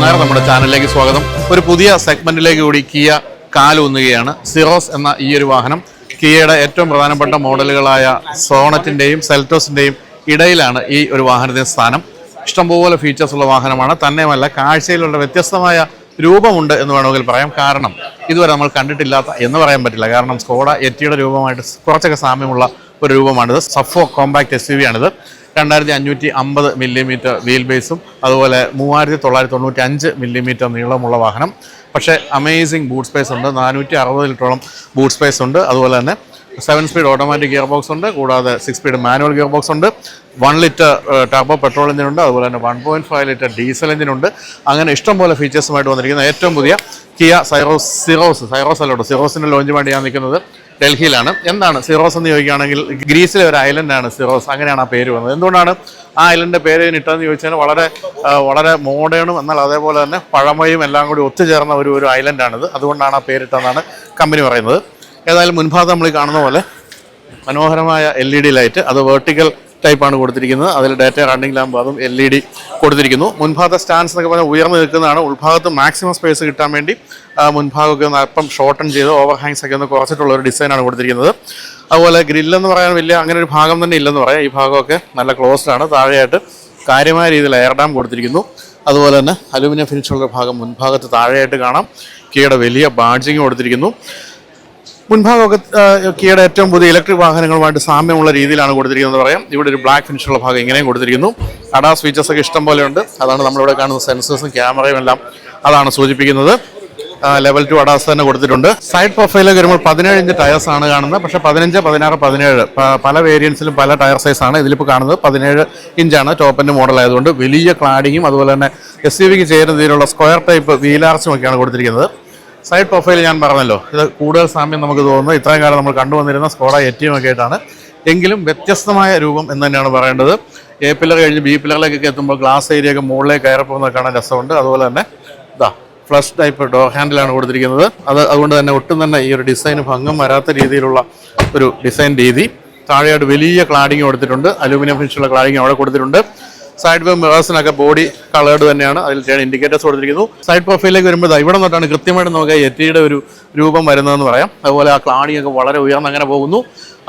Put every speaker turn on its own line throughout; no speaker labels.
നായർ നമ്മുടെ ചാനലിലേക്ക് സ്വാഗതം. ഒരു പുതിയ സെഗ്മെന്റിലേക്ക് കൂടി കിയ കാലൂന്നുകയാണ്. സിറോസ് എന്ന ഈ ഒരു വാഹനം കിയയുടെ ഏറ്റവും പ്രധാനപ്പെട്ട മോഡലുകളായ സോണറ്റിന്റെയും സെൽറ്റോസിന്റെയും ഇടയിലാണ് ഈ ഒരു വാഹനത്തിന്റെ സ്ഥാനം. ഇഷ്ടംപോലെ ഫീച്ചേഴ്സ് ഉള്ള വാഹനമാണ്. തന്നെയുമല്ല കാഴ്ചയിലുള്ള വ്യത്യസ്തമായ രൂപമുണ്ട് എന്ന് വേണമെങ്കിൽ പറയാം. കാരണം ഇതുവരെ നമ്മൾ കണ്ടിട്ടില്ലാത്ത എന്ന് പറയാൻ പറ്റില്ല. കാരണം സ്കോഡ എറ്റിയുടെ രൂപമായിട്ട് കുറച്ചൊക്കെ സാമ്യമുള്ള ഒരു രൂപമാണിത്. സഫോ കോമ്പാക്ട് എസ് യു വി ആണിത്. രണ്ടായിരത്തി അഞ്ഞൂറ്റി അമ്പത് മില്ലിമീറ്റർ വീൽ ബേസും അതുപോലെ മൂവായിരത്തി തൊള്ളായിരത്തി തൊണ്ണൂറ്റി അഞ്ച് മില്ലിമീറ്റർ നീളമുള്ള വാഹനം. പക്ഷേ അമേസിങ് ബൂട്ട് സ്പേസ് ഉണ്ട്. നാനൂറ്റി അറുപത് ലിറ്ററോളം ബൂട്ട് സ്പേസ് ഉണ്ട്. അതുപോലെ തന്നെ seven speed automatic gear box ഉണ്ട്. കൂടാതെ six speed manual gear box ഉണ്ട് one litre turbo petrol engine ഉണ്ട്. അതുപോലെ തന്നെ one point five litre diesel engine ഉണ്ട്. അങ്ങനെ ഇഷ്ടംപോലെ ഫീച്ചേഴ്സുമായിട്ട് വന്നിരിക്കുന്ന ഏറ്റവും പുതിയ കിയ സൈറോസ് സിറോസ് സൈറോസ് അല്ലോട്ടോ സിറോസിന്റെ ലോഞ്ച് വേണ്ടി ഞാൻ നിൽക്കുന്നത്. ഡൽഹിയിലാണ്. എന്താണ്? സിറോസ് എന്ന് ചോദിക്കുകയാണെങ്കിൽ ഗ്രീസിലെ ഒരു ഐലൻഡാണ് സിറോസ്. അങ്ങനെയാണ് ആ പേര് വന്നത്. എന്തുകൊണ്ടാണ് ആ ഐലൻഡിന്റെ പേര് ഇട്ടതെന്ന് ചോദിച്ചാൽ വളരെ വളരെ മോഡേണും എന്നാൽ അതേപോലെ തന്നെ പഴമയും എല്ലാം കൂടി ഒത്തുചേർന്ന ഒരു ഒരു ഐലൻഡാണിത് അതുകൊണ്ടാണ് ആ പേരിട്ടെന്നാണ് കമ്പനി പറയുന്നത്. ഏതായാലും മുൻഭാഗം നമ്മൾ കാണുന്ന പോലെ മനോഹരമായ എൽ ഇ ഡി ലൈറ്റ് അത് വെർട്ടിക്കൽ ടൈപ്പാണ് കൊടുത്തിരിക്കുന്നത്. അതിൽ ഡാറ്റ റണ്ണിംഗ് ലാമ്പ് അതും എൽ ഇ ഡി കൊടുത്തിരിക്കുന്നു. മുൻഭാഗത്തെ സ്റ്റാൻഡ്സ് എന്നൊക്കെ പറഞ്ഞാൽ ഉയർന്നു നിൽക്കുന്നതാണ്. ഉൾഭാഗത്ത് മാക്സിമം സ്പേസ് കിട്ടാൻ വേണ്ടി മുൻഭാഗമൊക്കെ ഒന്ന് അല്പം ഷോർട്ടൺ ചെയ്ത് ഓവർ ഹാങ്സ് ഒക്കെ ഒന്ന് കുറച്ചിട്ടുള്ള ഒരു ഡിസൈനാണ് കൊടുത്തിരിക്കുന്നത്. അതുപോലെ ഗ്രില്ലെന്ന് പറയാൻ വലിയ അങ്ങനെ ഒരു ഭാഗം തന്നെ ഇല്ലെന്ന് പറയാം. ഈ ഭാഗമൊക്കെ നല്ല ക്ലോസ്ഡ് ആണ്. താഴെയായിട്ട് കാര്യമായ രീതിയിൽ എയർ ഡാം കൊടുത്തിരിക്കുന്നു. അതുപോലെ തന്നെ അലുമിനിയം ഫിനിഷുള്ള ഭാഗം മുൻഭാഗത്ത് താഴെയായിട്ട് കാണാം. കീയുടെ വലിയ ബാഡ്ജിങ് കൊടുത്തിരിക്കുന്നു. മുൻഭാഗമൊക്കെ കിയയുടെ ഏറ്റവും പുതിയ ഇലക്ട്രിക് വാഹനങ്ങളുമായിട്ട് സാമ്യമുള്ള രീതിയിലാണ് കൊടുത്തിരിക്കുന്നത് പറയാം. ഇവിടെ ഒരു ബ്ലാക്ക് ഫിനിഷുള്ള ഭാഗം ഇങ്ങനെയും കൊടുത്തിരിക്കുന്നു. കടാ ഫീച്ചേഴ്സ് ഒക്കെ ഇഷ്ടം പോലെ ഉണ്ട്. അതാണ് നമ്മളിവിടെ കാണുന്ന സെൻസേഴ്സും ക്യാമറയും എല്ലാം അതാണ് സൂചിപ്പിക്കുന്നത്. ലെവൽ ടു അഡാസ് തന്നെ കൊടുത്തിട്ടുണ്ട്. സൈഡ് പ്രൊഫൈലിൽ വരുമ്പോൾ പതിനേഴ് ഇഞ്ച് ടയർസ് ആണ് കാണുന്നത്. പക്ഷേ പതിനഞ്ച് പതിനാറ് പതിനേഴ് പല വേരിയൻസിലും പല ടയർ സൈസ് ആണ് ഇതിലിപ്പോൾ കാണുന്നത്. പതിനേഴ് ഇഞ്ചാണ് ടോപ്പിന്റെ മോഡൽ ആയതുകൊണ്ട് വലിയ ക്ലാഡിങ്ങും അതുപോലെ തന്നെ എസ് യു വിക്ക് ചേരുന്ന രീതിയിലുള്ള സ്ക്വയർ ടൈപ്പ് വീലാർച്ചും ഒക്കെയാണ് കൊടുത്തിരിക്കുന്നത്. സൈഡ് പ്രൊഫൈൽ ഞാൻ പറഞ്ഞല്ലോ. ഇത് കൂടുതൽ സാമ്യം നമുക്ക് തോന്നുന്നു. ഇത്രയും കാലം നമ്മൾ കണ്ടുവന്നിരുന്ന സ്കോഡ എറ്റിയും ഒക്കെ ആയിട്ടാണ്. എങ്കിലും വ്യത്യസ്തമായ രൂപം എന്ന് തന്നെയാണ് പറയേണ്ടത്. എ പില്ലർ കഴിഞ്ഞ് ബി പില്ലറിലേക്കൊക്കെ എത്തുമ്പോൾ ഗ്ലാസ് ഏരിയ ഒക്കെ മുകളിലേക്ക് കയറപ്പോകുന്നത് കാണാൻ രസമുണ്ട്. അതുപോലെ തന്നെ ഇതാ ഫ്ലഷ് ടൈപ്പ് ഡോർ ഹാൻഡിലാണ് കൊടുത്തിരിക്കുന്നത്. അത് അതുകൊണ്ട് തന്നെ ഒട്ടും തന്നെ ഈ ഒരു ഡിസൈൻ ഭംഗം വരാത്ത രീതിയിലുള്ള ഒരു ഡിസൈൻ രീതി. താഴെയായിട്ട് വലിയ ക്ലാഡിങ് കൊടുത്തിട്ടുണ്ട്. അലൂമിനിയം ഫിനിഷുള്ള ക്ലാഡിങ് അവിടെ കൊടുത്തിട്ടുണ്ട്. സൈഡ് മിറേഴ്സിനൊക്കെ ബോഡി കളേർഡ് തന്നെയാണ്. അതിൽ ചെയ്യാൻ ഇൻഡിക്കേറ്റേഴ്സ് കൊടുത്തിരിക്കുന്നു. സൈഡ് പ്രൊഫൈലിലേക്ക് വരുമ്പോൾ ഇവിടെ നിന്നിട്ടാണ് കൃത്യമായിട്ട് നമുക്ക് എറ്റിയുടെ ഒരു രൂപം വരുന്നതെന്ന് പറയാം. അതുപോലെ ആ ക്ലാണിയൊക്കെ വളരെ ഉയർന്ന് അങ്ങനെ പോകുന്നു.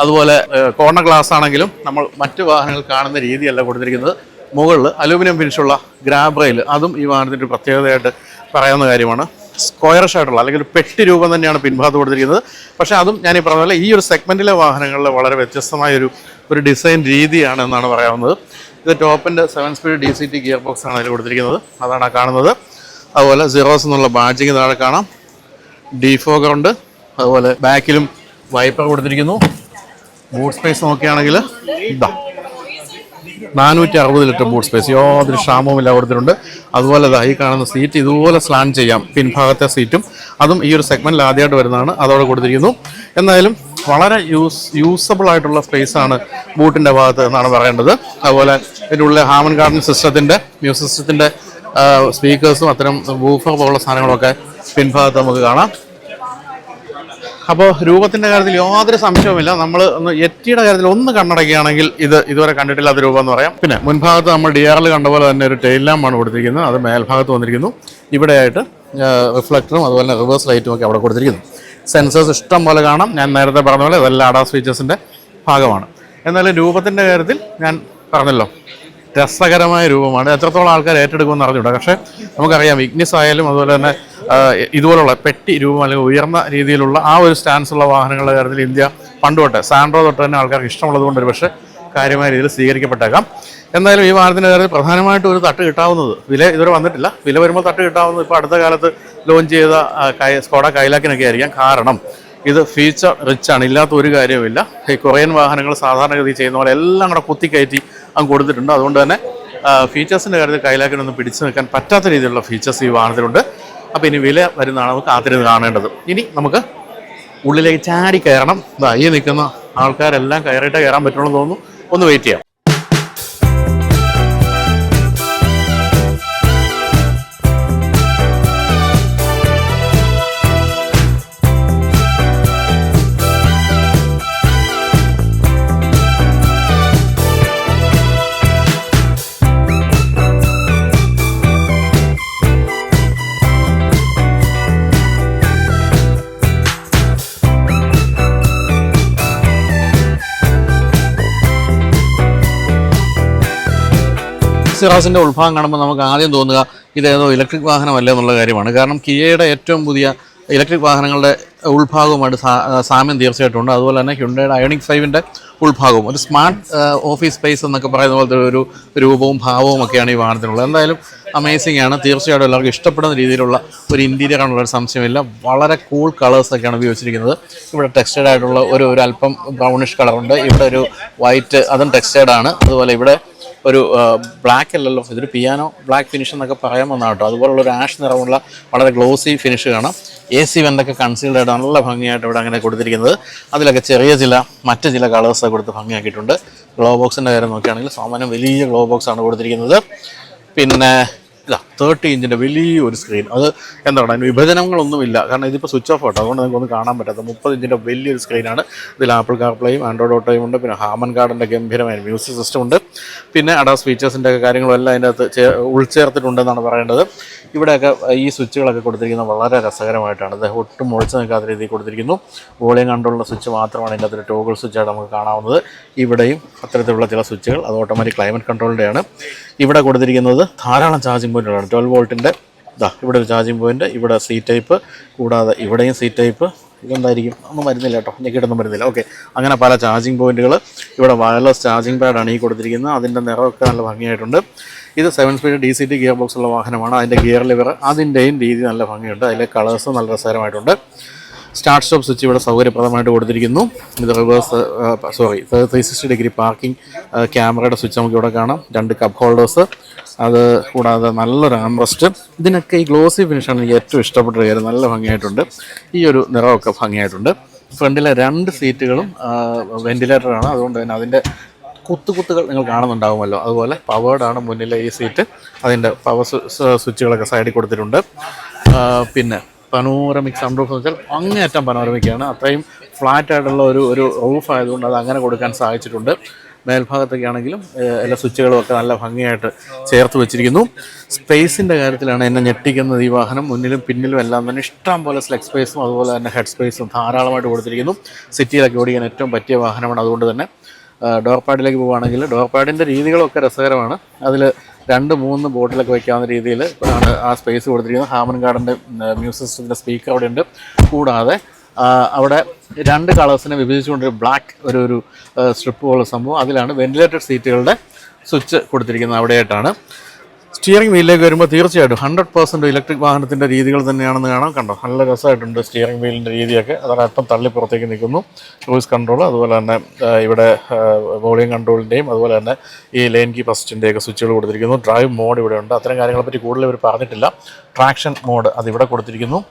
അതുപോലെ കോർണർ ഗ്ലാസ് ആണെങ്കിലും നമ്മൾ മറ്റു വാഹനങ്ങൾ കാണുന്ന രീതിയല്ല കൊടുത്തിരിക്കുന്നത്. മുകളിൽ അലൂമിനിയം ഫിനിഷുള്ള ഗ്രാബ് റെയിൽ അതും ഈ വാഹനത്തിന്റെ പ്രത്യേകതയായിട്ട് പറയാവുന്ന കാര്യമാണ്. സ്ക്വയറിഷ് ആയിട്ടുള്ള അല്ലെങ്കിൽ ഒരു പെട്ടി രൂപം തന്നെയാണ് പിൻഭാഗത്ത് കൊടുത്തിരിക്കുന്നത്. പക്ഷേ അതും ഞാൻ ഈ പറഞ്ഞ പോലെ ഈ ഒരു സെഗ്മെന്റിലെ വാഹനങ്ങളിൽ വളരെ വ്യത്യസ്തമായ ഒരു ഒരു ഡിസൈൻ രീതിയാണ് എന്നാണ് പറയാവുന്നത്. ഇത് ടോപ്പിന്റെ seven speed D C T gearbox ആണ് അതിൽ കൊടുത്തിരിക്കുന്നത്. അതാണ് കാണുന്നത്. അതുപോലെ സീറോസ് എന്നുള്ള ബാഡ്ജിങ് താഴെ കാണാം. ഡിഫോഗർ ഉണ്ട്. അതുപോലെ ബാക്കിലും വൈപ്പർ കൊടുത്തിരിക്കുന്നു. ബൂട്ട് സ്പേസ് നോക്കുകയാണെങ്കിൽ ഇതാ. നാനൂറ്റി അറുപത് ലിറ്റർ ബൂട്ട് സ്പേസ് യാതൊരു ക്ഷാമവുമില്ല കൊടുത്തിട്ടുണ്ട്. അതുപോലെ ദാ ഈ കാണുന്ന സീറ്റ് ഇതുപോലെ സ്ലാൻ ചെയ്യാം. പിൻഭാഗത്തെ സീറ്റും അതും ഈ ഒരു സെഗ്മെന്റിൽ ആദ്യമായിട്ട് വരുന്നതാണ്. അതോടെ കൊടുത്തിരിക്കുന്നു. എന്തായാലും വളരെ യൂസ് യൂസബിൾ ആയിട്ടുള്ള സ്പേസ് ആണ് ബൂട്ടിന്റെ ഭാഗത്ത് എന്നാണ് പറയേണ്ടത്. അതുപോലെ ഇതിന്റെ ഉള്ളിൽ ഹാമൻ ഗാർഡൻ സിസ്റ്റത്തിന്റെ മ്യൂസിക് സിസ്റ്റത്തിന്റെ സ്പീക്കേഴ്സും അത്തരം വൂഫർ പോലുള്ള സാധനങ്ങളൊക്കെ പിൻഭാഗത്ത് നമുക്ക് കാണാം. അപ്പോൾ രൂപത്തിന്റെ കാര്യത്തിൽ യാതൊരു സംശയവുമില്ല. നമ്മൾ ഒന്ന് എറ്റിയുടെ കാര്യത്തിൽ ഒന്ന് കണ്ണടക്കുകയാണെങ്കിൽ ഇത് ഇതുവരെ കണ്ടിട്ടില്ലാത്ത രൂപം എന്ന് പറയാം. പിന്നെ മുൻഭാഗത്ത് നമ്മൾ ഡി ആറിൽ കണ്ട പോലെ തന്നെ ഒരു ടെയിൽ ലാമ്പാണ് കൊടുത്തിരിക്കുന്നത്. അത് മേൽഭാഗത്ത് വന്നിരിക്കുന്നു. ഇവിടെയായിട്ട് റിഫ്ലക്ടറും അതുപോലെ തന്നെ റിവേഴ്സ് ലൈറ്റും ഒക്കെ അവിടെ കൊടുത്തിരിക്കുന്നു. സെൻസേഴ്സ് ഇഷ്ടം പോലെ കാണാം. ഞാൻ നേരത്തെ പറഞ്ഞ പോലെ ഇതെല്ലാം അഡാസ് ഫീച്ചേഴ്സിന്റെ ഭാഗമാണ്. എന്നാലും രൂപത്തിന്റെ കാര്യത്തിൽ ഞാൻ പറഞ്ഞല്ലോ രസകരമായ രൂപമാണ്. എത്രത്തോളം ആൾക്കാർ ഏറ്റെടുക്കുമെന്ന് അറിഞ്ഞൂടാ പക്ഷേ നമുക്കറിയാം വിഗ്നസ് ആയാലും അതുപോലെ തന്നെ ഇതുപോലുള്ള പെട്ടി രൂപം അല്ലെങ്കിൽ ഉയർന്ന രീതിയിലുള്ള ആ ഒരു സ്റ്റാൻസ് ഉള്ള വാഹനങ്ങളുടെ കാര്യത്തിൽ ഇന്ത്യ പണ്ട് തൊട്ട് സാൻഡ്രോ തൊട്ട് തന്നെ ആൾക്കാർക്ക് ഇഷ്ടമുള്ളത് കൊണ്ട് ഒരു പക്ഷേ കാര്യമായ രീതിയിൽ സ്വീകരിക്കപ്പെട്ടേക്കാം. എന്തായാലും ഈ വാഹനത്തിന്റെ കാര്യത്തിൽ പ്രധാനമായിട്ടും ഒരു തട്ട് കിട്ടാവുന്നത് വില ഇതുവരെ വന്നിട്ടില്ല. വില വരുമ്പോൾ തട്ട് കിട്ടാവുന്നത് ഇപ്പോൾ അടുത്ത കാലത്ത് ലോഞ്ച് ചെയ്ത കൈ സ്കോഡ കൈലാക്കിനൊക്കെ ആയിരിക്കാം. കാരണം ഇത് ഫീച്ചർ റിച്ച് ആണ്. ഇല്ലാത്ത ഒരു കാര്യവുമില്ല. ഈ കൊറിയൻ വാഹനങ്ങൾ സാധാരണഗതി ചെയ്യുന്ന പോലെ എല്ലാം കൂടെ കുത്തിക്കയറ്റി അങ്ങ് കൊടുത്തിട്ടുണ്ട്. അതുകൊണ്ട് തന്നെ ഫീച്ചേഴ്സിന്റെ കാര്യത്തിൽ കൈലാക്കിനൊന്നും പിടിച്ചു നിൽക്കാൻ പറ്റാത്ത രീതിയിലുള്ള ഫീച്ചേഴ്സ് ഈ വാഹനത്തിലുണ്ട്. അപ്പോൾ ഇനി വില വരുന്നതാണ് നമുക്ക് കാത്തിരുന്ന് കാണേണ്ടത്. ഇനി നമുക്ക് ഉള്ളിലേക്ക് ചാടി കയറണം. ഇതാ ഈ നിൽക്കുന്ന ആൾക്കാരെല്ലാം കയറിയിട്ടേ കയറാൻ പറ്റുള്ളൂ തോന്നുന്നു. ഒന്ന് വെയിറ്റ് ചെയ്യാം. സിറാസിന്റെ ഉത്ഭാഗം കാണുമ്പോൾ നമുക്ക് ആദ്യം തോന്നുക ഇതേതോ ഇലക്ട്രിക് വാഹനമല്ല എന്നുള്ള കാര്യമാണ്. കാരണം കിയയുടെ ഏറ്റവും പുതിയ ഇലക്ട്രിക് വാഹനങ്ങളുടെ ഉൾഭാഗവുമായിട്ട് സാമ്യം തീർച്ചയായിട്ടും ഉണ്ട് അതുപോലെ തന്നെ ഹ്യുണ്ടയുടെ അയണിക് ഫൈവിന്റെ ഉൾഭാഗവും ഒരു സ്മാർട്ട് ഓഫീസ് സ്പേസ് എന്നൊക്കെ പറയുന്ന പോലത്തെ ഒരു രൂപവും ഭാവവും ഒക്കെയാണ് ഈ വാഹനത്തിനുള്ളത്. എന്തായാലും അമേസിംഗ് ആണ്. തീർച്ചയായിട്ടും എല്ലാവർക്കും ഇഷ്ടപ്പെടുന്ന രീതിയിലുള്ള ഒരു ഇന്റീരിയർ ആണുള്ള ഒരു സംശയമില്ല. വളരെ കൂൾ കളേഴ്സൊക്കെയാണ് ഉപയോഗിച്ചിരിക്കുന്നത്. ഇവിടെ ടെക്സ്റ്റേഡായിട്ടുള്ള ഒരു ഒരു അല്പം ബ്രൗണിഷ് കളറുണ്ട് ഇവിടെ ഒരു വൈറ്റ് അതും ടെക്സ്റ്റേഡാണ് ആണ്. അതുപോലെ ഇവിടെ ഒരു ബ്ലാക്ക് അല്ലല്ലോ ഇതൊരു പിയാനോ ബ്ലാക്ക് ഫിനിഷ് എന്നൊക്കെ പറയാമെന്നാണ് കേട്ടോ. അതുപോലുള്ള ഒരു ആഷ് നിറമുള്ള വളരെ ഗ്ലോസി ഫിനിഷ് കാണാം. എ സി വെന്തൊക്കെ കൺസീൽഡ് ആയിട്ട് നല്ല ഭംഗിയായിട്ട് ഇവിടെ അങ്ങനെ കൊടുത്തിരിക്കുന്നത്. അതിലൊക്കെ ചെറിയ ചില മറ്റ് ചില കളേഴ്സ് കൊടുത്ത് ഭംഗിയാക്കിയിട്ടുണ്ട്. ഗ്ലോ ബോക്സിന്റെ കാര്യം നോക്കുകയാണെങ്കിൽ സാമാന്യം വലിയ ഗ്ലോ ബോക്സാണ് കൊടുത്തിരിക്കുന്നത്. പിന്നെ ഇതാ തേർട്ടി ഇഞ്ചിന്റെ വലിയൊരു സ്ക്രീൻ അത് എന്താ പറയുക വിഭജനങ്ങളൊന്നുമില്ല. കാരണം ഇതിപ്പോൾ സ്വിച്ച് ഓഫ് ആട്ടോ. അതുകൊണ്ട് നിങ്ങൾക്ക് കാണാൻ പറ്റാത്ത മുപ്പത് ഇഞ്ചിന്റെ വലിയൊരു സ്ക്രീനാണ് ഇതിൽ ആപ്പിൾ കാർപ്ലേയും ആൻഡ്രോയിഡ് ഓട്ടോയും ഉണ്ട്. പിന്നെ ഹാമൻ കാർഡിന്റെ ഗംഭീരമായ മ്യൂസിക് സിസ്റ്റം ഉണ്ട്. പിന്നെ അഡാസ് ഫീച്ചേഴ്സിന്റെ ഒക്കെ കാര്യങ്ങളെല്ലാം അതിന്റെ അകത്ത് ഉൾച്ചേർത്തിട്ടുണ്ടെന്നാണ് പറയേണ്ടത്. ഇവിടെയൊക്കെ ഈ സ്വിച്ചുകളൊക്കെ കൊടുത്തിരിക്കുന്നത് വളരെ രസകരമായിട്ടാണ്. ഇത് ഒട്ടും ഒഴിച്ചു നിൽക്കാത്ത രീതിയിൽ കൊടുത്തിരിക്കുന്നു. വോളിയം കൺട്രോളിന്റെ സ്വിച്ച് മാത്രമാണ് ഇതിന്റെ അകത്ത് ടോഗിൾ സ്വിച്ചായിട്ട് നമുക്ക് കാണാവുന്നത്. ഇവിടെയും അത്തരത്തിലുള്ള ചില സ്വിച്ചുകൾ അത് ഓട്ടോമാറ്റിക് ക്ലൈമറ്റ് കൺട്രോളിന്റെയാണ് ഇവിടെ കൊടുത്തിരിക്കുന്നത് ധാരാളം ചാർജിങ് പോയിന്റുകളാണ് ട്വൽവ് വോൾട്ടിന്റെ ഇതാ ഇവിടെ ഒരു ചാർജിങ് പോയിന്റ് ഇവിടെ സി ടൈപ്പ് കൂടാതെ ഇവിടെയും സി ടൈപ്പ് ഇതെന്തായിരിക്കും? ഒന്നും വരുന്നില്ല കേട്ടോ. ഞെക്കിട്ടൊന്നും വരുന്നില്ല. ഓക്കെ അങ്ങനെ പല ചാർജിങ് പോയിന്റുകൾ ഇവിടെ വയർലെസ് ചാർജിങ് പാഡാണ് ഈ കൊടുത്തിരിക്കുന്നത്. അതിന്റെ നിറമൊക്കെ നല്ല ഭംഗിയായിട്ടുണ്ട്. ഇത് seven speed D C T gearbox ഉള്ള വാഹനമാണ്. അതിന്റെ ഗിയർ ലിവർ അതിന്റെയും രീതി നല്ല ഭംഗിയുണ്ട്. അതിലെ കളേഴ്സ് നല്ല രസകരമായിട്ടുണ്ട്. സ്റ്റാർട്ട് സ്റ്റോപ്പ് സ്വിച്ച് ഇവിടെ സൗകര്യപ്രദമായിട്ട് കൊടുത്തിരിക്കുന്നു. ഇത് reverse sorry three sixty degree parking ക്യാമറയുടെ സ്വിച്ച് നമുക്ക് ഇവിടെ കാണാം. രണ്ട് കപ്പ് ഹോൾഡേഴ്സ് അത് കൂടാതെ നല്ലൊരു ആംബ്രസ്റ്റ് ഇതിനൊക്കെ ഈ ഗ്ലോസി ഫിനിഷാണ് എനിക്ക് ഏറ്റവും ഇഷ്ടപ്പെട്ട കാര്യം നല്ല ഭംഗിയായിട്ടുണ്ട്. ഈ ഒരു നിറമൊക്കെ ഭംഗിയായിട്ടുണ്ട്. ഫ്രണ്ടിലെ രണ്ട് സീറ്റുകളും വെന്റിലേറ്ററാണ് അതുകൊണ്ട് തന്നെ അതിന്റെ കുത്തുകുത്തുകൾ നിങ്ങൾ കാണുന്നുണ്ടാവുമല്ലോ. അതുപോലെ പവേർഡാണ് മുന്നിലെ ഈ സീറ്റ് അതിന്റെ പവർ സ്വിച്ചുകളൊക്കെ സൈഡിൽ കൊടുത്തിട്ടുണ്ട്. പിന്നെ പനോരമിക് സൺറൂഫ് എന്ന് വെച്ചാൽ അങ്ങേയറ്റം പനോരമിക്കാണ് അത്രയും ഫ്ലാറ്റ് ആയിട്ടുള്ള ഒരു ഒരു റൂഫ് ആയതുകൊണ്ട് അത് അങ്ങനെ കൊടുക്കാൻ സാധിച്ചിട്ടുണ്ട്. മേൽഭാഗത്തൊക്കെ ആണെങ്കിലും എല്ലാ സ്വിച്ചുകളും ഒക്കെ നല്ല ഭംഗിയായിട്ട് ചേർത്ത് വെച്ചിരിക്കുന്നു. സ്പേസിന്റെ കാര്യത്തിലാണ് എന്നെ ഞെട്ടിക്കുന്നത് ഈ വാഹനം. മുന്നിലും പിന്നിലും എല്ലാം തന്നെ ഇഷ്ടം പോലെ സ്ലെഗ് സ്പേസും അതുപോലെ തന്നെ ഹെഡ് സ്പേസും ധാരാളമായിട്ട് കൊടുത്തിരിക്കുന്നു. സിറ്റിയിലൊക്കെ ഓടിക്കാൻ ഏറ്റവും പറ്റിയ വാഹനമാണ് അതുകൊണ്ട് തന്നെ. ഡോർ പാഡിലേക്ക് പോവുകയാണെങ്കിൽ ഡോർ പാഡിന്റെ രീതികളൊക്കെ രസകരമാണ്. അതിൽ രണ്ട് മൂന്ന് ബോട്ടിലൊക്കെ വയ്ക്കാവുന്ന രീതിയിൽ ആണ് ആ സ്പേസ് കൊടുത്തിരിക്കുന്നത്. ഹാമൻ ഗാർഡന്റെ മ്യൂസിക് സിസ്റ്റത്തിന്റെ സ്പീക്കർ അവിടെ ഉണ്ട് കൂടാതെ അവിടെ രണ്ട് കളേഴ്സിനെ വിഭജിച്ചുകൊണ്ടൊരു ബ്ലാക്ക് ഒരു ഒരു സ്ട്രിപ്പ് പോലെ സംഭവം. അതിലാണ് വെന്റിലേറ്റഡ് സീറ്റുകളുടെ സ്വിച്ച് കൊടുത്തിരിക്കുന്നത് അവിടെയായിട്ടാണ്. സ്റ്റിയറിംഗ് വീലിലേക്ക് വരുമ്പോൾ തീർച്ചയായിട്ടും ഹൺഡ്രഡ് പെർസെന്റ് ഇലക്ട്രിക് വാഹനത്തിന്റെ രീതികൾ തന്നെയാണെന്ന് കാണാം. കണ്ടോ നല്ല രസമായിട്ടുണ്ട് സ്റ്റിയറിംഗ് വീലിന്റെ രീതിയൊക്കെ. അതൊരല്പം തള്ളി പുറത്തേക്ക് നിൽക്കുന്നു. ക്രൂസ് കൺട്രോൾ അതുപോലെ തന്നെ ഇവിടെ വോളിയം കൺട്രോളിന്റെയും അതുപോലെ തന്നെ ഈ ലൈൻ കീ ഫസ്റ്റിന്റെയൊക്കെ സ്വിച്ചുകൾ കൊടുത്തിരിക്കുന്നു. ഡ്രൈവ് മോഡ് ഇവിടെ ഉണ്ട്. അത്തരം കാര്യങ്ങളെപ്പറ്റി കൂടുതൽ ഇവർ പറഞ്ഞിട്ടില്ല. ട്രാക്ഷൻ മോഡ് അതിവിടെ കൊടുത്തിരിക്കുന്നു.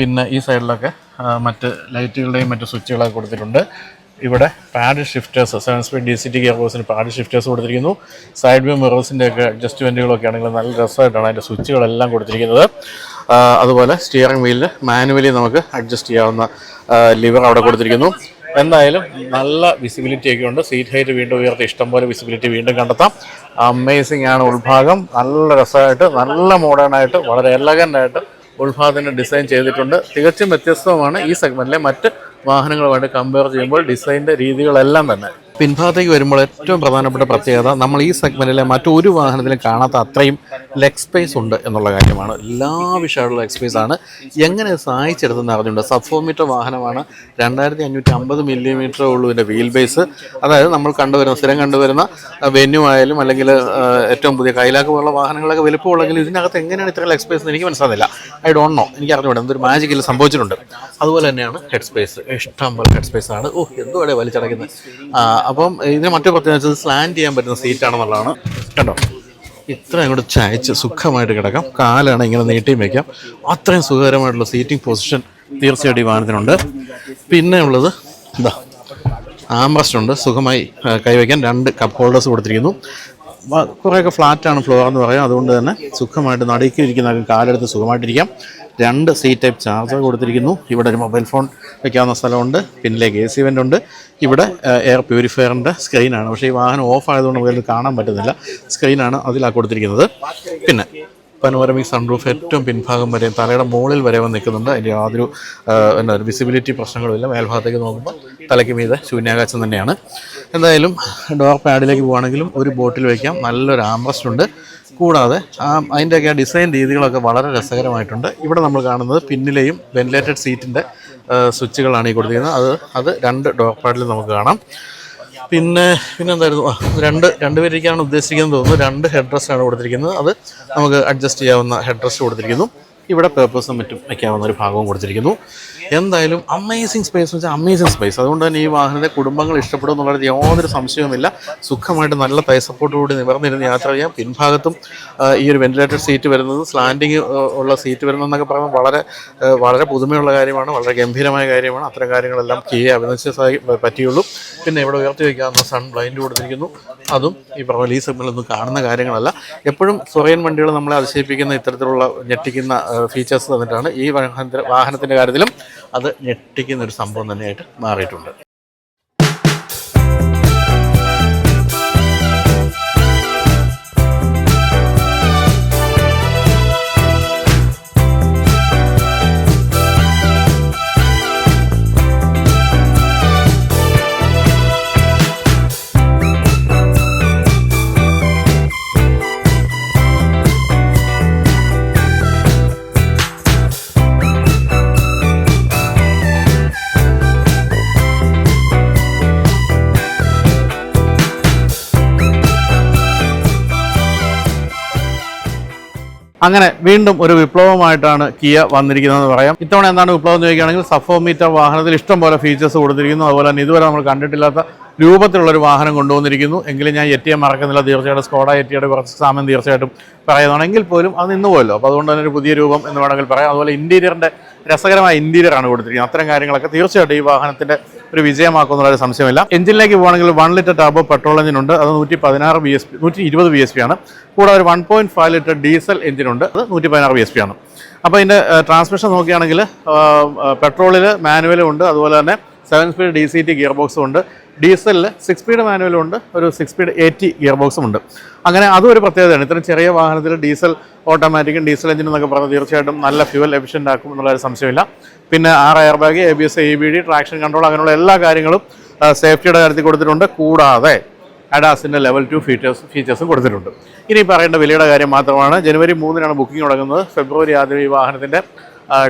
പിന്നെ ഈ സൈഡിലൊക്കെ മറ്റ് ലൈറ്റുകളുടെയും മറ്റ് സ്വിച്ചുകളൊക്കെ കൊടുത്തിട്ടുണ്ട്. ഇവിടെ paddle shifters seven speed D C T gear paddle shifters കൊടുത്തിരിക്കുന്നു. സൈഡ് വ്യൂ മിറേഴ്സിന്റെ ഒക്കെ അഡ്ജസ്റ്റ്മെന്റുകളൊക്കെ ആണെങ്കിൽ നല്ല രസമായിട്ടാണ് അതിന്റെ സ്വിച്ചുകളെല്ലാം കൊടുത്തിരിക്കുന്നത്. അതുപോലെ സ്റ്റിയറിംഗ് വീലിൽ മാനുവലി നമുക്ക് അഡ്ജസ്റ്റ് ചെയ്യാവുന്ന ലിവർ അവിടെ കൊടുത്തിരിക്കുന്നു. എന്തായാലും നല്ല വിസിബിലിറ്റി ഒക്കെ ഉണ്ട്. സീറ്റ് ഹൈറ്റ് വീണ്ടും ഉയർത്തി ഇഷ്ടംപോലെ വിസിബിലിറ്റി വീണ്ടും കണ്ടെത്താം. അമേസിംഗ് ആണ് ഉൾഭാഗം. നല്ല രസമായിട്ട് നല്ല മോഡേൺ ആയിട്ട് വളരെ എലഗന്റ് ആയിട്ട് ഉൾഭാഗത്തിന്റെ ഡിസൈൻ ചെയ്തിട്ടുണ്ട്. തികച്ചും വ്യത്യസ്തവുമാണ് ഈ സെഗ്മെന്റിലെ മറ്റ് വാഹനങ്ങളുമായിട്ട് കമ്പയർ ചെയ്യുമ്പോൾ ഡിസൈന്റെ രീതികളെല്ലാം തന്നെ. പിൻഭാഗത്തേക്ക് വരുമ്പോൾ ഏറ്റവും പ്രധാനപ്പെട്ട പ്രത്യേകത നമ്മൾ ഈ സെഗ്മെന്റിലെ മറ്റൊരു വാഹനത്തിലും കാണാത്ത അത്രയും ലെഗ് സ്പേസ് ഉണ്ട് എന്നുള്ള കാര്യമാണ്. എല്ലാ വിഷയമുള്ള ലെഗ് സ്പേസ് ആണ്. എങ്ങനെ സഹായിച്ചെടുത്തെന്ന് അറിഞ്ഞുണ്ട് സബ്ഫോമീറ്റർ വാഹനമാണ് രണ്ടായിരത്തി അഞ്ഞൂറ്റി അമ്പത് മില്ലിമീറ്റർ ഉള്ളൂ ഇതിന്റെ വീൽ ബേസ് അതായത് നമ്മൾ കണ്ടുവരുന്ന സ്ഥിരം കണ്ടുവരുന്ന വെന്യൂ ആയാലും അല്ലെങ്കിൽ ഏറ്റവും പുതിയ കൈലാക്ക് പോലുള്ള വാഹനങ്ങളൊക്കെ വലുപ്പമുള്ളെങ്കിലും ഇതിനകത്ത് എങ്ങനെയാണ് ഇത്ര ലെഗ് സ്പേസ് എന്ന് എനിക്ക് മനസ്സിലാകുന്നില്ല ഐ ഡോണ്ട് നോ എനിക്ക് അറിഞ്ഞുകൂടെ. എന്തൊരു മാജിക്കിൽ സംഭവിച്ചിട്ടുണ്ട്. അതുപോലെ തന്നെയാണ് ഹെഡ് സ്പേസ് ഇഷ്ടം പോലെ ഹെഡ് സ്പേസ് ആണ്. ഓ എന്തോ വലിച്ചടയ്ക്കുന്നത് അപ്പം ഇതിന് മറ്റു പ്രത്യേകിച്ച് സ്ലാൻഡ് ചെയ്യാൻ പറ്റുന്ന സീറ്റാണെന്നുള്ളതാണ് കണ്ടോ? ഇത്രയും കൂടെ ചായച്ച് സുഖമായിട്ട് കിടക്കാം. കാലാണ് ഇങ്ങനെ നീട്ടിയും വെക്കാം. അത്രയും സുഖകരമായിട്ടുള്ള സീറ്റിംഗ് പൊസിഷൻ തീർച്ചയായിട്ടും ഈ വാഹനത്തിനുണ്ട്. പിന്നെ ഉള്ളത് ഇതാ ആംബ്രസ്റ്റ് ഉണ്ട്. സുഖമായി കൈവയ്ക്കാൻ രണ്ട് കപ്പ് ഹോൾഡേഴ്സ് കൊടുത്തിരിക്കുന്നു. കുറേയൊക്കെ ഫ്ലാറ്റാണ് ഫ്ലോർ എന്ന് പറയാം. അതുകൊണ്ട് തന്നെ സുഖമായിട്ട് നടുക്കി ഇരിക്കുന്ന കാലെടുത്ത് സുഖമായിട്ടിരിക്കാം. രണ്ട് സി ടൈപ്പ് ചാർജർ കൊടുത്തിരിക്കുന്നു. ഇവിടെ ഒരു മൊബൈൽ ഫോൺ വയ്ക്കാവുന്ന സ്ഥലമുണ്ട്. പിന്നിലേക്ക് എ സി വെന്റ് ഉണ്ട് ഇവിടെ എയർ പ്യൂരിഫയറിന്റെ സ്ക്രീനാണ്. പക്ഷേ ഈ വാഹനം ഓഫ് ആയതുകൊണ്ട് നമുക്ക് കാണാൻ പറ്റുന്നില്ല. സ്ക്രീനാണ് അതിലാണ് കൊടുത്തിരിക്കുന്നത്. പിന്നെ പനോരമിക് സൺറൂഫ് ഏറ്റവും പിൻഭാഗം വരെയും തലയുടെ മുകളിൽ വരെ വന്ന് നിൽക്കുന്നുണ്ട്. അതിന്റെ യാതൊരു എന്താ വിസിബിലിറ്റി പ്രശ്നങ്ങളുമില്ല. മേൽഭാഗത്തേക്ക് നോക്കുമ്പോൾ തലയ്ക്ക് മീതെ ശൂന്യാകാശം തന്നെയാണ്. എന്തായാലും ഡോർ പാഡിലേക്ക് പോകുകയാണെങ്കിലും ഒരു ബോട്ടിൽ വയ്ക്കാം നല്ലൊരു ആംബ്രസ്റ്റ് ഉണ്ട്. കൂടാതെ ആ അതിന്റെയൊക്കെ ഡിസൈൻ രീതികളൊക്കെ വളരെ രസകരമായിട്ടുണ്ട്. ഇവിടെ നമ്മൾ കാണുന്നത് പിന്നിലെയും വെന്റിലേറ്റഡ് സീറ്റിന്റെ സ്വിച്ചുകളാണ് ഈ കൊടുത്തിരിക്കുന്നത്. അത് അത് രണ്ട് ഡോർ പാഡിൽ നമുക്ക് കാണാം. പിന്നെ പിന്നെ എന്തായിരുന്നു ആ രണ്ട് രണ്ടുപേരിക്കാണ് ഉദ്ദേശിക്കുന്നത് തോന്നുന്നു. രണ്ട് ഹെഡ് ഡ്രസ്സാണ് കൊടുത്തിരിക്കുന്നത്. അത് നമുക്ക് അഡ്ജസ്റ്റ് ചെയ്യാവുന്ന ഹെഡ് ഡ്രസ്സ് കൊടുത്തിരിക്കുന്നു. ഇവിടെ പേപ്പേഴ്സും മറ്റും വയ്ക്കാവുന്ന ഒരു ഭാഗവും കൊടുത്തിരിക്കുന്നു. എന്തായാലും അമേസിങ് സ്പേസ് എന്ന് വെച്ചാൽ അമേസിങ് സ്പേസ് അതുകൊണ്ട് തന്നെ ഈ വാഹനത്തെ കുടുംബങ്ങൾ ഇഷ്ടപ്പെടും എന്നുള്ളത് യാതൊരു സംശയവുമില്ല. സുഖമായിട്ട് നല്ല തൈ സപ്പോർട്ടോടുകൂടി നിവർന്നിരുന്ന് യാത്ര ചെയ്യാം. പിൻഭാഗത്തും ഈ ഒരു വെന്റിലേറ്റഡ് സീറ്റ് വരുന്നത് സ്ലാൻഡിങ് ഉള്ള സീറ്റ് വരുന്നതെന്നൊക്കെ പറയുമ്പോൾ വളരെ വളരെ പുതുമയുള്ള കാര്യമാണ് വളരെ ഗംഭീരമായ കാര്യമാണ്. അത്തരം കാര്യങ്ങളെല്ലാം കിയെ അഭിനയിച്ച പറ്റിയുള്ളൂ. പിന്നെ ഇവിടെ ഉയർത്തി വയ്ക്കാവുന്ന സൺ ബ്ലൈൻഡ് കൊടുത്തിരിക്കുന്നു. അതും ഈ പറഞ്ഞ ഈ സെഗ്മെന്റിലൊന്നും കാണുന്ന കാര്യങ്ങളല്ല. എപ്പോഴും സൊറിയൻ വണ്ടികൾ നമ്മളെ അതിശയിപ്പിക്കുന്ന ഇത്തരത്തിലുള്ള ഞെട്ടിക്കുന്ന ഫീച്ചേഴ്സ് തന്നിട്ടാണ് ഈ വാഹനത്തിന്റെ കാര്യത്തിലും അത് ഞെട്ടിക്കുന്ന ഒരു സംഭവം തന്നെയായിട്ട് മാറിയിട്ടുണ്ട്. അങ്ങനെ വീണ്ടും ഒരു വിപ്ലവമായിട്ടാണ് കിയ വന്നിരിക്കുന്നതെന്ന് പറയാം. ഇത്തവണ എന്താണ് വിപ്ലവം എന്ന് ചോദിക്കുകയാണെങ്കിൽ സഫോമീറ്റർ വാഹനത്തിൽ ഇഷ്ടം പോലെ ഫീച്ചേഴ്സ് കൊടുത്തിരിക്കുന്നു. അതുപോലെ തന്നെ ഇതുവരെ നമ്മൾ കണ്ടിട്ടില്ലാത്ത രൂപത്തിലുള്ള ഒരു വാഹനം കൊണ്ടുവന്നിരിക്കുന്നു. എങ്കിലും ഞാൻ എറ്റിയെ മറക്കുന്നില്ല. തീർച്ചയായിട്ടും സ്കോഡ എറ്റിയുടെ കുറച്ച് സാമ്യം തീർച്ചയായിട്ടും പറയുന്നതാണെങ്കിൽ പോലും അത് നിന്ന് പോയല്ലോ. അപ്പോൾ അതുകൊണ്ട് തന്നെ ഒരു പുതിയ രൂപം എന്ന് വേണമെങ്കിൽ പറയാം. അതുപോലെ ഇന്റീരിയറിന്റെ രസകരമായ ഇന്റീരിയറാണ് കൊടുത്തിരിക്കുന്നത്. അത്തരം കാര്യങ്ങളൊക്കെ തീർച്ചയായിട്ടും ഈ വാഹനത്തിന്റെ ഒരു വിജയമാക്കുന്നുള്ള ഒരു സംശയമില്ല എഞ്ചിനിലേക്ക് പോകുകയാണെങ്കിൽ one litre turbo petrol engine ഉണ്ട്. അത് നൂറ്റി പതിനാറ് ബി എസ് പി നൂറ്റി ഇരുപത് ബി എസ് പി ആണ്. കൂടാതെ ഒരു one point five litre diesel engine ഉണ്ട്. അത് നൂറ്റി പതിനാറ് ബി എസ് പി ആണ് അപ്പോൾ ഇതിന്റെ ട്രാൻസ്മിഷൻ നോക്കുകയാണെങ്കിൽ പെട്രോളിൽ മാനുവലും ഉണ്ട്. അതുപോലെ തന്നെ seven speed D C T gear ബോക്സും ഉണ്ട്. ഡീസലിൽ സിക്സ് സ്പീഡ് മാനുവലും ഉണ്ട് ഒരു സിക്സ് സ്പീഡ് എയ്റ്റി ഗിയർ ബോക്സും ഉണ്ട്. അങ്ങനെ അതും ഒരു പ്രത്യേകതയാണ്. ഇത്രയും ചെറിയ വാഹനത്തിൽ ഡീസൽ ഓട്ടോമാറ്റിക്കും ഡീസൽ എഞ്ചിൻ എന്നൊക്കെ പറഞ്ഞാൽ തീർച്ചയായിട്ടും നല്ല ഫ്യൂവൽ എഫിഷ്യന്റ് ആക്കും എന്നുള്ള ഒരു സംശയമില്ല. പിന്നെ ആറ് airbag A B S A B D traction control അങ്ങനെയുള്ള എല്ലാ കാര്യങ്ങളും സേഫ്റ്റിയുടെ കാര്യത്തിൽ കൊടുത്തിട്ടുണ്ട്. കൂടാതെ അഡാസിന്റെ ലെവൽ ടു ഫീച്ചേഴ്സ് ഫീച്ചേഴ്സും കൊടുത്തിട്ടുണ്ട്. ഇനി പറയേണ്ട വിലയുടെ കാര്യം മാത്രമാണ്. ജനുവരി മൂന്നിനാണ് ബുക്കിംഗ് തുടങ്ങുന്നത്. ഫെബ്രുവരി ആദ്യം ഈ വാഹനത്തിന്റെ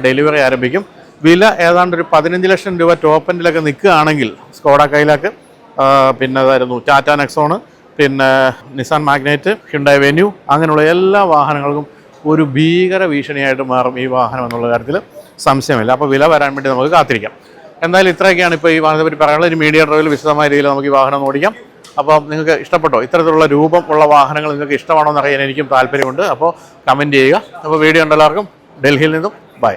ഡെലിവറി ആരംഭിക്കും. വില ഏതാണ്ട് ഒരു പതിനഞ്ച് ലക്ഷം രൂപ ടോപ്പ് എൻഡിലൊക്കെ നിൽക്കുകയാണെങ്കിൽ സ്കോഡ കൈലാക്ക് പിന്നെ അതായിരുന്നു ടാറ്റ നെക്സോണ് പിന്നെ നിസാൻ മാഗ്നൈറ്റ് ഹിണ്ടായ വെന്യൂ അങ്ങനെയുള്ള എല്ലാ വാഹനങ്ങൾക്കും ഒരു ഭീകര ഭീഷണിയായിട്ട് മാറും ഈ വാഹനം എന്നുള്ള കാര്യത്തിൽ സംശയമില്ല. അപ്പോൾ വില വരാൻ വേണ്ടി നമുക്ക് കാത്തിരിക്കാം. എന്തായാലും ഇത്രയൊക്കെയാണ് ഇപ്പോൾ ഈ വാഹനത്തെ പറ്റി പറയാനുള്ളത്. ഒരു മീഡിയ ഡ്രൈവിൽ വിശദമായ രീതിയിൽ നമുക്ക് ഈ വാഹനം ഓടിക്കാം. അപ്പോൾ നിങ്ങൾക്ക് ഇഷ്ടപ്പെട്ടോ? ഇത്തരത്തിലുള്ള രൂപം ഉള്ള വാഹനങ്ങൾ നിങ്ങൾക്ക് ഇഷ്ടമാണോ എന്നറിയാൻ എനിക്കും താല്പര്യമുണ്ട്. അപ്പോൾ കമന്റ് ചെയ്യുക. അപ്പോൾ വീഡിയോ ഉണ്ടെല്ലാവർക്കും ഡൽഹിയിൽ നിന്നും ബൈ